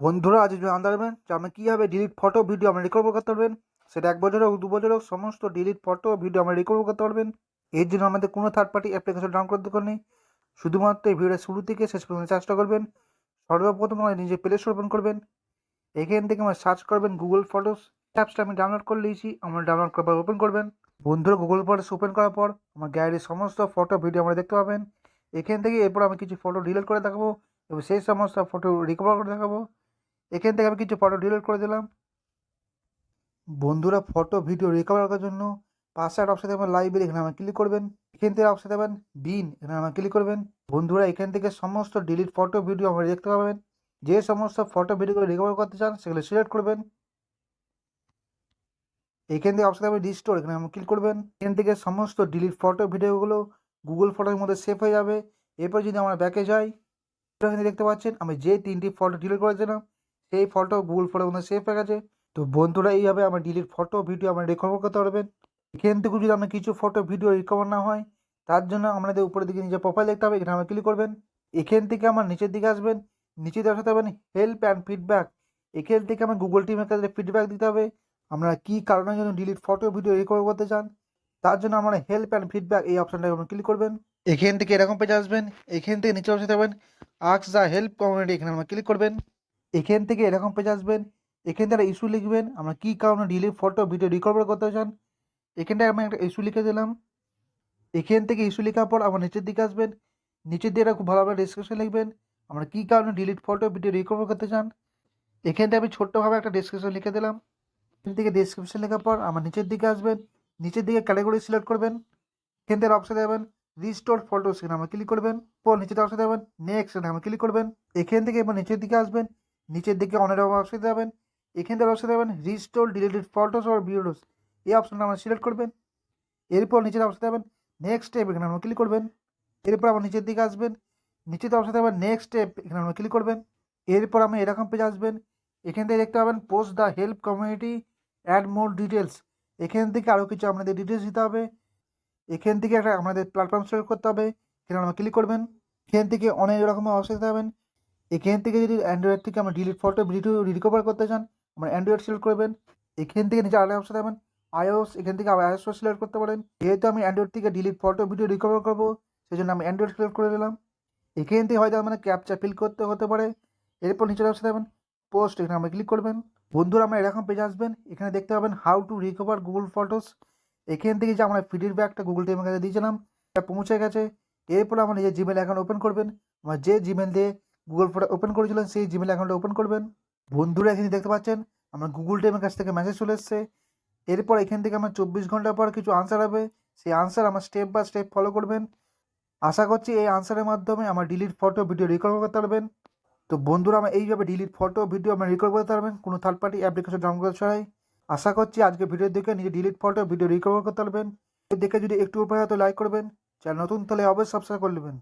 বন্ধুরা, আজ জানতে পারবেন যে আপনি কীভাবে ডিলিট ফটো ভিডিও আপনি রিকভার করতে পারবেন, সেটা এক বছর হোক, দু বছর হোক, সমস্ত ডিলিট ফটো ভিডিও আপনি রিকভার করতে পারবেন। এর জন্য আমাদের কোনো থার্ড পার্টি অ্যাপ্লিকেশন ডাউনলোড করতে নেই শুধুমাত্র এই ভিডিওটা শুরু থেকে শেষ পর্যন্ত চেষ্টা করবেন। সর্বপ্রথম আমার নিজে প্লে স্টোর ওপেন করবেন। এখান থেকে আমার সার্চ করবেন গুগল ফটোস অ্যাপসটা আমি ডাউনলোড করে নিয়েছি আমরা ডাউনলোড করার পর ওপেন করবেন। বন্ধুরা গুগল ফটোস ওপেন করার পর আমার গ্যালারির সমস্ত ফটো ভিডিও আমরা দেখতে পাবেন। এখান থেকে এরপর আমি কিছু ফটো ডিলিট করে দেখাবো এবং সেই সমস্ত ফটো রিকভার করে দেখাবো। এখান থেকে আমি কিছু ফটো ডিলিট করে দিলাম। বন্ধুরা ফটো ভিডিও রিকভার করার জন্য পাশে একটা অপশন দেবেন লাইব্রেরি এখানে আমার ক্লিক করবেন। এখান থেকে অপশন দেবেন বিন এখানে আমার ক্লিক করবেন। বন্ধুরা, এখান থেকে সমস্ত ডিলিট ফটো ভিডিও আমরা দেখতে পাবেন। যে সমস্ত ফটো ভিডিওগুলো রিকভার করতে চান, সেগুলো সিলেক্ট করবেন। এখান থেকে অপশন দেবেন রিস্টোর এখানে আমি ক্লিক করবেন। এখান থেকে সমস্ত ডিলিট ফটো ভিডিওগুলো গুগল ফটোর মধ্যে সেভ হয়ে যাবে। এরপর যদি আমরা ব্যাকে যাই এখানে দেখতে পাচ্ছেন, আমি যে তিনটি ফটো ডিলিট করেছিলাম সেই ফটো গুগল ফটোর মধ্যে সেভ হয়ে গেছে। তো বন্ধুরা, এইভাবে আমার ডিলিট ফটো ভিডিও আমরা রিকভার করতে পারবেন। এখান থেকে যদি আপনার কিছু ফটো ভিডিও রিকভার না হয়, তার জন্য আপনাদের উপরের দিকে নিজের প্রোফাইল দেখতে হবে, এখানে আমরা ক্লিক করবেন। এখান থেকে আমার নিচের দিকে আসবেন, নিচে দেওয়া সাথে হেল্প অ্যান্ড ফিডব্যাক এখান থেকে আমার গুগল টিমের কাছে ফিডব্যাক দিতে হবে, আপনারা কী কারণের জন্য ডিলিট ফটো ভিডিও রিকভার করতে চান? তার জন্য আমরা হেল্প অ্যান্ড ফিডব্যাক এই অপশানটা আপনারা ক্লিক করবেন। এখান থেকে এরকম পেজে আসবেন, এখান থেকে নিচে বসে থাকবেন আক্স দ্য হেল্প কমিউনিটি এখানে আমরা ক্লিক করবেন। এখান থেকে এরকম পেজ আসবেন, এখান থেকে ইস্যু লিখবেন, আমরা কী কারণে ডিলিট ফটো ভিডিও রিকভার করতে চান এখানটায় আমি একটা ইস্যু লিখে দিলাম, এখান থেকে ইস্যু লেখার পর আমার নিচের দিকে আসবেন, নিচের দিকে খুব ভালোভাবে ডিসক্রিপশন লিখবেন, আমরা কী কারণে ডিলিট ফটো ভিডিও রিকভার করতে চান এখানটায় আমি ছোট্টভাবে একটা ডিসক্রিপশন লিখে দিলাম, এখান থেকে ডিসক্রিপশন লেখার পর আমার নিচের দিকে আসবেন, নিচের দিকে ক্যাটাগরি সিলেক্ট করবেন, এখান থেকে অপশন দেবেন রিস্টোর ফটো সেখানে আমরা ক্লিক করবেন, পর নিচের অপশন দেবেন নেক্সট সেখানে আমরা ক্লিক করবেন, এখান থেকে এবার নিচের দিকে আসবেন নিচের দিকে অনেক অপশন দেবেন এখান থেকে অপশন দেবেন restore deleted photos or videos এই অপশনটা আমরা সিলেক্ট করবেন। এরপর নিচের অপশন দেবেন নেক্সট স্টেপ এখানে আমরা ক্লিক করবেন। এরপর আবার নিচের দিকে আসবেন, নিচের অপশন দেবেন নেক্সট স্টেপ এখানে আমরা ক্লিক করবেন। এরপর আমি এরকম পেজ আসবেন, এখান থেকে দেখতে পাবেন post the help community add more details এখান থেকে আরও কিছু আপনাদের ডিটেলস দিতে হবে। এখান থেকে একটা আমাদের প্ল্যাটফর্ম সিলেক্ট করতে হবে, এখানে আমরা ক্লিক করবেন। এখান থেকে অনেক রকমের অপশন দিতে এখান থেকে যদি অ্যান্ড্রয়েড থেকে আমরা ডিলিট ফটো ভিডিও রিকভার করতে চান, আমরা অ্যান্ড্রয়েড সিলেক্ট করবেন। এখান থেকে নিচে আলাদা অপশন দেবেন আইওস এখান থেকে আইওস সিলেক্ট করতে পারেন। যেহেতু আমি অ্যান্ড্রয়েড থেকে ডিলিট ফটো ভিডিও রিকভার করব সেই জন্য আমি অ্যান্ড্রয়েড সিলেক্ট করে দিলাম এখান থেকে হয়তো মানে ক্যাপচা ফিল করতে হতে পারে। এরপর নিচের অপশন দেবেন পোস্ট এখানে আমরা ক্লিক করবেন। বন্ধুরা, আমরা এরকম পেজ আসবেন, এখানে দেখতে পাবেন how to recover Google photos এখান থেকে যে আমরা ফিডব্যাকটা গুগল টিমের কাছে দিয়েছিলাম, এটা পৌঁছে গেছে। এরপর আমার নিজের জিমেল অ্যাকাউন্ট ওপেন করবেন। আমার যে জিমেল দিয়ে গুগল ফটো ওপেন করেছিলেন, সেই জিমেল অ্যাকাউন্টটা ওপেন করবেন। বন্ধুরা এখানে দেখতে পাচ্ছেন, আমার গুগল টিমের কাছ থেকে মেসেজ চলে এসছে। এরপর এখান থেকে আমার চব্বিশ ঘণ্টা পর কিছু আনসার হবে। সেই আনসার আমার স্টেপ বাই স্টেপ ফলো করবেন। আশা করছি এই আনসারের মাধ্যমে আমার ডিলিট ফটো ভিডিও রিকভার করতে পারবেন। তো বন্ধুরা, আমার এইভাবে ডিলিট ফটো ভিডিও আমার রিকভার করতে পারবেন। কোনো থার্ড পার্টি অ্যাপ্লিকেশন ডাউনলোড ছাড়াই। আশা করছি আজকে ভিডিও দেখে নিজে ডিলিট ফটো ভিডিও রিকভার করতে পারবেন। দেখে যদি একটু উপরে হয়তো লাইক করবেন। চ্যানেল নতুন, তাহলে অবশ্যই সাবস্ক্রাইব করে নেবেন।